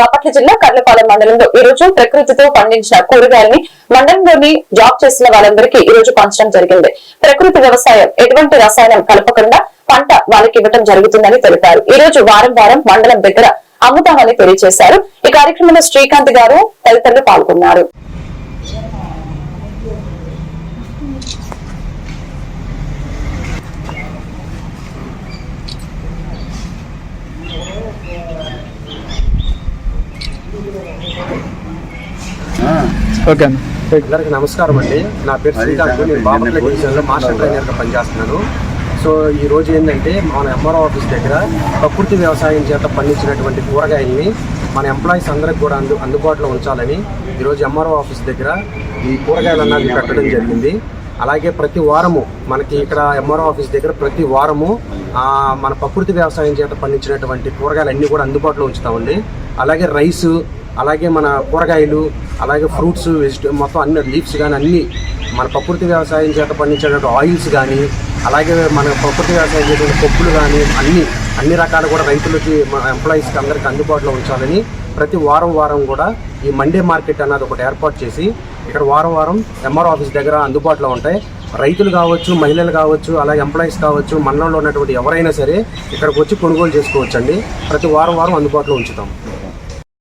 బాపట్ల జిల్లా కర్లపాలెం మండలంలో ఈ రోజు ప్రకృతితో పండించిన కూరగాయలని మండలంలోని జాబ్ చేసిన వాళ్ళందరికీ ఈ రోజు పంచడం జరిగింది. ప్రకృతి వ్యవసాయం ఎటువంటి రసాయనం కలపకుండా పంట వాళ్ళకి ఇవ్వడం జరుగుతుందని తెలిపారు. ఈ రోజు వారం వారం మండలం దగ్గర అమ్ముతామని తెలియజేశారు. ఈ కార్యక్రమంలో శ్రీకాంత్ గారు తదితరులు పాల్గొన్నారు. ఓకే. అన్న అందరికీ నమస్కారం అండి. నా పేరు శ్రీకాంత్. నేను బాపట్ల డివిజన్లో మాస్టర్ ట్రైనర్గా పనిచేస్తున్నాను. సో ఈ రోజు ఏంటంటే మన ఎంఆర్ఓ ఆఫీస్ దగ్గర ప్రకృతి వ్యవసాయం చేత పండించినటువంటి కూరగాయల్ని మన ఎంప్లాయీస్ అందరికి కూడా అందు అందుబాటులో ఉంచాలని ఈరోజు ఎంఆర్ఓ ఆఫీస్ దగ్గర ఈ కూరగాయలు అన్నది పెట్టడం జరిగింది. అలాగే ప్రతి వారము మనకి ఇక్కడ ఎంఆర్ఓ ఆఫీస్ దగ్గర ప్రతి వారము మన ప్రకృతి వ్యవసాయం చేత పండించినటువంటి కూరగాయలు అన్నీ కూడా అందుబాటులో ఉంచుతామండి. అలాగే రైసు అలాగే మన కూరగాయలు అలాగే ఫ్రూట్స్ వెజిట మొత్తం అన్ని లీవ్స్ కానీ అన్నీ మన ప్రకృతి వ్యవసాయం చేత పండించేటువంటి ఆయిల్స్ కానీ అలాగే మన ప్రకృతి వ్యవసాయం చేసే పప్పులు కానీ అన్ని అన్ని రకాలు కూడా రైతులకి మన ఎంప్లాయీస్కి అందరికీ అందుబాటులో ఉంచాలని ప్రతి వారం వారం కూడా ఈ మండే మార్కెట్ అన్నది ఒకటి ఏర్పాటు చేసి ఇక్కడ వారం వారం ఎంఆర్ ఆఫీస్ దగ్గర అందుబాటులో ఉంటాయి. రైతులు కావచ్చు మహిళలు కావచ్చు అలాగే ఎంప్లాయీస్ కావచ్చు మండలంలో ఉన్నటువంటి ఎవరైనా సరే ఇక్కడికి వచ్చి కొనుగోలు చేసుకోవచ్చండి. ప్రతి వారం వారం అందుబాటులో ఉంచుతాం.